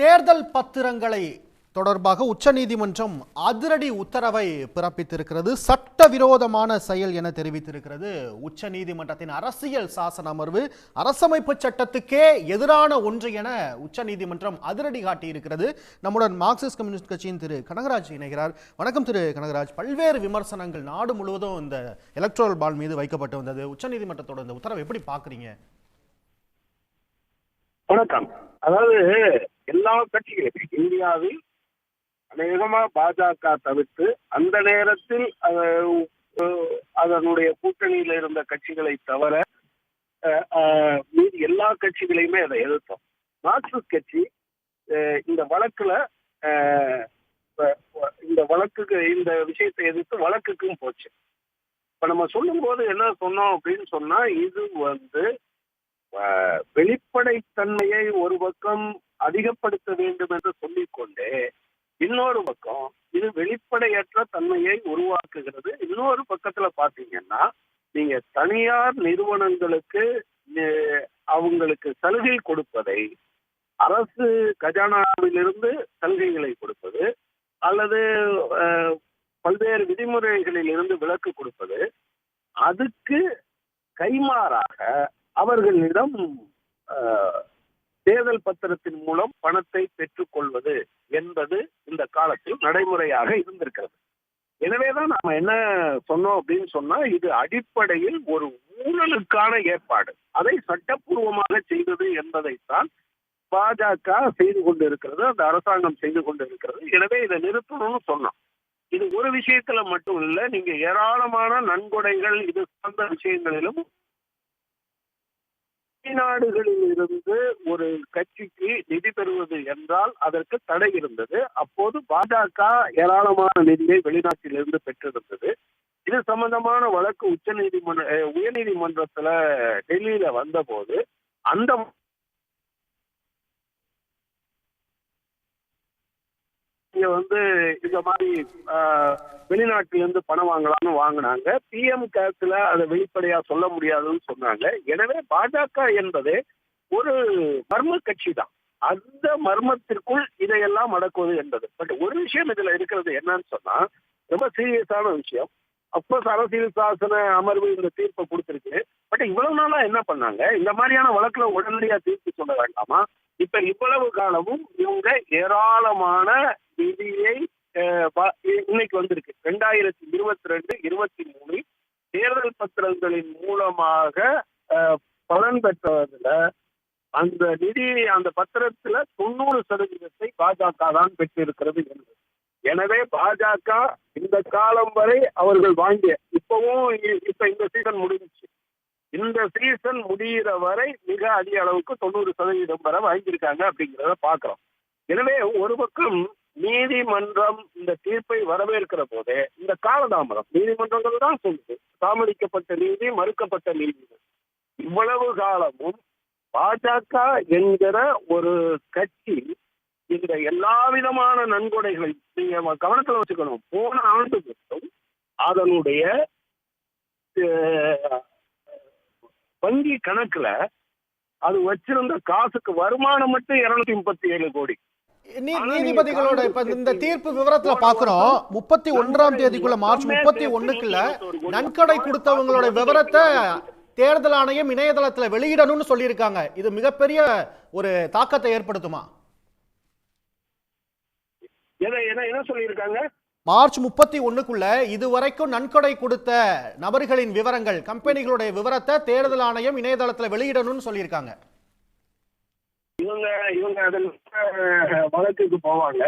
தேர்தல் பத்திரங்களை தொடர்பாக உச்சநீதிமன்றம் அதிரடி உத்தரவை பிறப்பித்திருக்கிறது. சட்டவிரோதமான செயல் என தெரிவித்திருக்கிறது உச்சநீதிமன்றத்தின் அரசியல் சாசன அமர்வு. அரசமைப்பு சட்டத்துக்கே எதிரான ஒன்று என உச்சநீதிமன்றம் அதிரடி காட்டியிருக்கிறது. நம்முடன் மார்க்சிஸ்ட் கம்யூனிஸ்ட் கட்சியின் திரு கனகராஜ் இணைகிறார். வணக்கம் திரு கனகராஜ். பல்வேறு விமர்சனங்கள் நாடு முழுவதும் இந்த எலக்ட்ரல் பால் மீது வைக்கப்பட்டு வந்தது. உச்சநீதிமன்றத்தோட இந்த உத்தரவை எப்படி பார்க்குறீங்க? வணக்கம். அதாவது எல்லா கட்சிகளும் இந்தியாவில் அநேகமா பாஜக தவிர்த்து அந்த நேரத்தில் அதனுடைய கூட்டணியில இருந்த கட்சிகளை தவிர மீதி எல்லா கட்சிகளையுமே அதை எதிர்த்தோம். மார்க்சிஸ்ட் கட்சி இந்த வழக்குல இந்த வழக்குக்கு இந்த விஷயத்தை எதிர்த்து வழக்குக்கும் போச்சு. இப்ப நம்ம சொல்லும்போது என்ன சொன்னோம் அப்படின்னு சொன்னா இது வந்து வெளிப்படைத்தன்மையை ஒரு பக்கம் அதிகப்படுத்த வேண்டும் என்று சொல்லிக்கொண்டே இன்னொரு பக்கம் இது வெளிப்படையற்ற தன்மையை உருவாக்குகிறது. இன்னொரு பக்கத்துல பாத்தீங்கன்னா நீங்க தனியார் நிறுவனங்களுக்கு அவங்களுக்கு சலுகை கொடுப்பதை அரசு கஜானாவிலிருந்து சலுகைகளை கொடுப்பது அல்லது அஹ், பல்வேறு விதிமுறைகளில் இருந்து விலக்கு கொடுப்பது அதுக்கு கைமாறாக அவர்களிடம் தேர்தல் பத்திரத்தின் மூலம் பணத்தை பெற்றுக்கொள்வது என்பது இந்த காலத்தில் நடைமுறையாக இருந்திருக்கிறது. எனவேதான் நாம என்ன சொன்னோம் அப்படின்னு சொன்னா இது அடிப்படையில் ஒரு ஊழலுக்கான ஏற்பாடு. அதை சட்டப்பூர்வமாக செய்தது என்பதைத்தான் பாஜக செய்து கொண்டிருக்கிறது அந்த அரசாங்கம் செய்து கொண்டிருக்கிறது. எனவே இதை நிறுத்தணும்னு சொன்னோம். இது ஒரு விஷயத்துல மட்டும் இல்ல நீங்க ஏராளமான நன்கொடைகள் இது சார்ந்த விஷயங்களிலும் வெளிநாடுகளில் இருந்து ஒரு கட்சிக்கு நிதி பெறுவது என்றால் அதற்கு தடை இருந்தது. அப்போது பாஜக ஏராளமான நிதியை வெளிநாட்டிலிருந்து பெற்றிருந்தது. இது சம்பந்தமான வழக்கு உச்ச நீதிமன்ற உயர் நீதிமன்றத்துல டெல்லியில வந்தபோது அந்த இங்க வந்து இந்த மாதிரி வெளிநாட்டிலிருந்து பணம் வாங்கலாம்னு வாங்கினாங்க. பிஎம் கேர்ஸ்ல அதை வெளிப்படையா சொல்ல முடியாதுன்னு சொன்னாங்க. எனவே பாஜக என்பது ஒரு மர்ம கட்சி தான் அந்த மர்மத்திற்குள் இதையெல்லாம் அடக்குவது என்பது. பட் ஒரு விஷயம் இதுல இருக்கிறது என்னன்னு சொன்னா ரொம்ப சீரியஸான விஷயம். அப்கோர்ஸ் அரசியல் சாசன அமர்வு இந்த தீர்ப்பை கொடுத்திருக்கு. பட் இவ்வளவு நாளா என்ன பண்ணாங்க? இந்த மாதிரியான வழக்குல உடனடியா தீர்ப்பு சொல்ல வேண்டாமா? இப்ப இவ்வளவு காலமும் இவங்க ஏராளமான நிதியை அஹ், இன்னைக்கு வந்திருக்கு. ரெண்டாயிரத்தி இருபத்தி ரெண்டு இருபத்தி மூணு தேர்தல் பத்திரங்களின் மூலமாக அஹ், பலன் பெற்றதுல அந்த நிதி அந்த பத்திரத்துல தொண்ணூறு சதவீதத்தை பாஜக தான் பெற்றிருக்கிறது என்று எனவே பாஜக இந்த காலம் வரை அவர்கள் வாங்கிய இப்பவும் இ- இப்ப இந்த சீசன் முடிஞ்சுச்சு. இந்த சீசன் முடிகிற வரை மிக அதிக அளவுக்கு தொண்ணூறு சதவீதம் வரை வாங்கியிருக்காங்க அப்படிங்கிறத பாக்குறோம் எனவே ஒரு பக்கம் நீதிமன்றம் இந்த தீர்ப்பை வரவேற்கிற போதே இந்த காலதாமதம் நீதிமன்றங்கள் தான் சொல்லுது தாமதிக்கப்பட்ட நீதி மறுக்கப்பட்ட நீதி. இவ்வளவு காலமும் பாஜக என்கிற ஒரு கட்சி இந்த எல்லா விதமான நன்கொடைகளை நீங்க கவனத்துல வச்சுக்கணும். போன ஆண்டு மட்டும் அதனுடைய வங்கி கணக்குல அது வச்சிருந்த காசுக்கு வருமானம் மட்டும் இருநூத்தி முப்பத்தி ஏழு கோடி. நீதிபதிகளோட இப்ப இந்த தீர்ப்பு விவரத்துல பாக்குறோம். முப்பத்தி ஒன்றாம் தேதிக்குள்ள மார்ச் முப்பத்தி ஒண்ணுக்குள்ள நன்கொடை கொடுத்தவங்களோட விவரத்தை தேர்தல் ஆணையம் இணையதளத்துல வெளியிடணும்னு சொல்லியிருக்காங்க. இது மிகப்பெரிய ஒரு தாக்கத்தை ஏற்படுத்துமா? என்ன என்ன சொல்லியிருக்காங்க? மார்ச் முப்பத்தி ஒண்ணுக்குள்ள இதுவரைக்கும் நன்கொடை கொடுத்த நபர்களின் விவரங்கள் கம்பெனிகளுடைய விவரத்தை தேர்தல் ஆணையம் இணையதளத்துல வெளியிடணும்னு சொல்லியிருக்காங்க. இவங்க இவங்க அதில் வழக்குக்கு போவாங்க.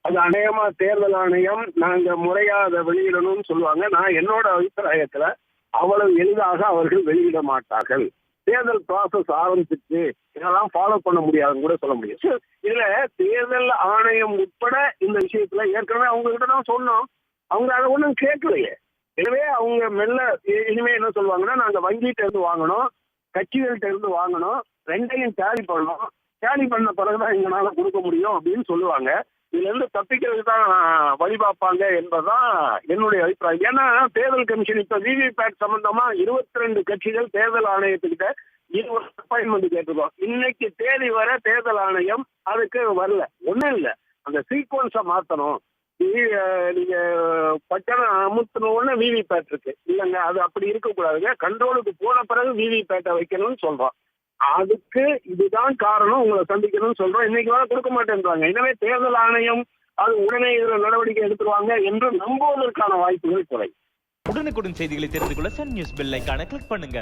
அது அநேகமா தேர்தல் ஆணையம் நாங்க முறையா அதை வெளியிடணும்னு சொல்லுவாங்க. நான் என்னோட அபிப்பிராயத்துல அவ்வளவு எளிதாக அவர்கள் வெளியிட மாட்டார்கள். தேர்தல் ப்ராசஸ் ஆரம்பிச்சிச்சு இதெல்லாம் ஃபாலோ பண்ண முடியாதுன்னு கூட சொல்ல முடியும். இதுல தேர்தல் ஆணையம் உட்பட இந்த விஷயத்துல ஏற்கனவே அவங்க கிட்ட தான் சொன்னோம். அவங்க அதை ஒன்றும் கேட்கலையே. எனவே அவங்க மெல்ல இனிமே என்ன சொல்லுவாங்கன்னா நாங்க வங்கிட்ட இருந்து வாங்கணும் கட்சிகள்கிட்ட இருந்து வாங்கணும் ரெண்டையும் டேலி பண்ணணும். டேலி பண்ண பிறகுதான் எங்களால கொடுக்க முடியும் அப்படின்னு சொல்லுவாங்க. இதுல இருந்து தப்பிக்கிறது தான் வழி பார்ப்பாங்க என்பதுதான் என்னுடைய அபிப்பிராயம். ஏன்னா தேர்தல் கமிஷன் இப்ப விவிபேட் சம்பந்தமா இருபத்தி ரெண்டு கட்சிகள் தேர்தல் ஆணையத்துக்கிட்ட இருபது அப்பாயின்மெண்ட் கேட்டிருக்கோம். இன்னைக்கு தேதி வர தேர்தல் ஆணையம் அதுக்கு வரல. ஒண்ணும் இல்லை. அந்த சீக்வன்ஸை மாத்தணும். நீங்க பட்டம் அமுத்தின உடனே விவிபேட் இருக்கு. இல்லைங்க அது அப்படி இருக்கக்கூடாதுங்க. கண்ட்ரோலுக்கு போன பிறகு விவிபேட்டை வைக்கணும்னு சொல்றோம். அதுக்கு இதுதான் காரணம். உங்களை சந்திக்கணும்னு சொல்றோம். இன்னைக்கு வரை கொடுக்க மாட்டேன்றாங்க. எனவே தேர்தல் ஆணையம் அது உடனே இதுல நடவடிக்கை எடுத்துருவாங்க என்று நம்புவதற்கான வாய்ப்புகள் குறை உடனுக்குடன் செய்திகளை தெரிந்து கொள்ள சன் நியூஸ் பெல் கிளிக் பண்ணுங்க.